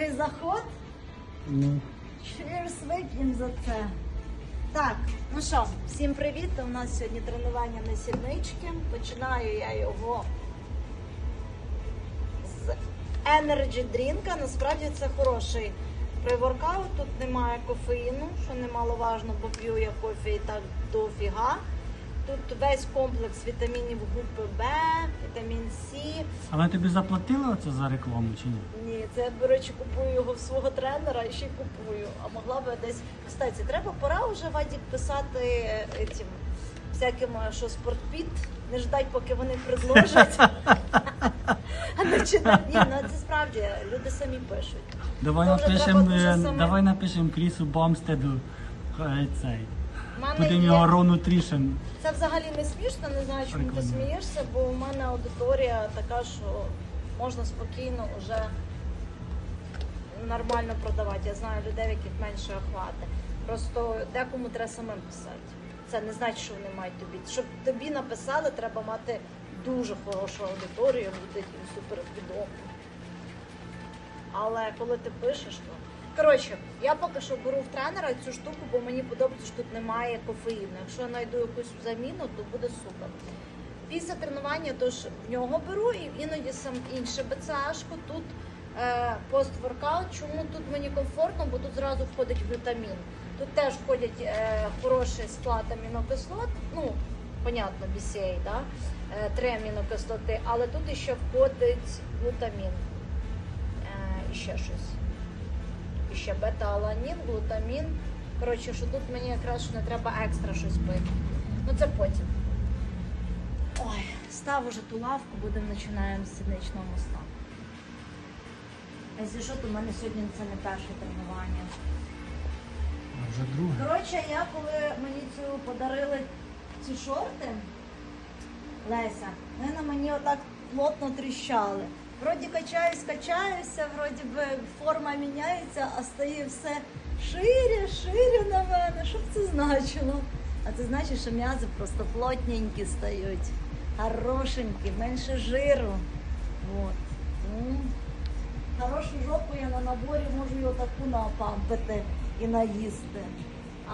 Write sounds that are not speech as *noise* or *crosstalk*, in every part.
заход. Ну, Cheers, вип'ємо за це. Так, ну що, всім привіт. У нас сьогодні тренування на сіднички. Починаю я його з Energy Drink. Насправді це хороший приворкаут. Тут немає кофеїну, що немаловажно, бо п'ю я кофе і так дофіга. Тут весь комплекс вітамінів групи Б, вітамін С. а вони тобі заплатили оце за рекламу чи ні? Ні, це я, до речі, купую його в свого тренера і ще й купую. А могла би десь. Кстати, треба пора вже Вадік писати е, цим всяким, е, що спортпіт, не ждать, поки вони *laughs* предложать. А не читати. Ні, ну це справді люди самі пишуть. Давай напишемо, е, давай напишемо Крісу Бамстеду цей. Є- його Рону Трішем. Це взагалі не смішно, не знаю, чому ти Прикольно. смієшся, бо у мене аудиторія така, що можна спокійно вже нормально продавати. Я знаю людей, в яких менше охвати. Просто декому треба самим писати. Це не значить, що вони мають тобі. Щоб тобі написали, треба мати дуже хорошу аудиторію, бути супер відомим. Але коли ти пишеш, то. Коротше, я поки що беру в тренера цю штуку, бо мені подобається, що тут немає кофеїну. Якщо я знайду якусь заміну, то буде супер. Після тренування тож в нього беру і іноді сам інше БЦАшку. Тут е, постворкаут. Чому тут мені комфортно, бо тут зразу входить глютамін. Тут теж входять е, хороший склад амінокислот, ну, понятно, BCA, да? е, три амінокислоти, але тут ще входить глутамін. Е, і ще щось. І ще бета-аланін, глутамін. Коротше, що тут мені якраз не треба екстра щось пити. Ну це потім. Ой, став уже ту лавку, будемо починаємо з сідничного моста. Якщо що, то в мене сьогодні це не перше тренування. А вже друге. Коротше, я коли мені цю подарили ці шорти, Леся, вони на мені отак плотно тріщали. Вроді качаюсь, качаюся, вроді би форма міняється, а стає все шире, шире на мене. Що б це значило? А це значить, що м'язи просто плотненькі стають, хорошенькі, менше жиру. От. Хорошу жопу я на наборі можу його таку напампити і наїсти.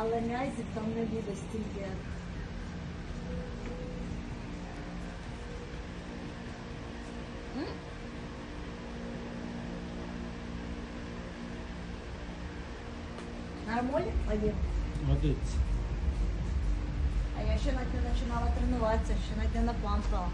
Але м'язів там не буде стільки. Нормально? один. Водиться. А я ще навіть не починала тренуватися, ще навіть не напампала.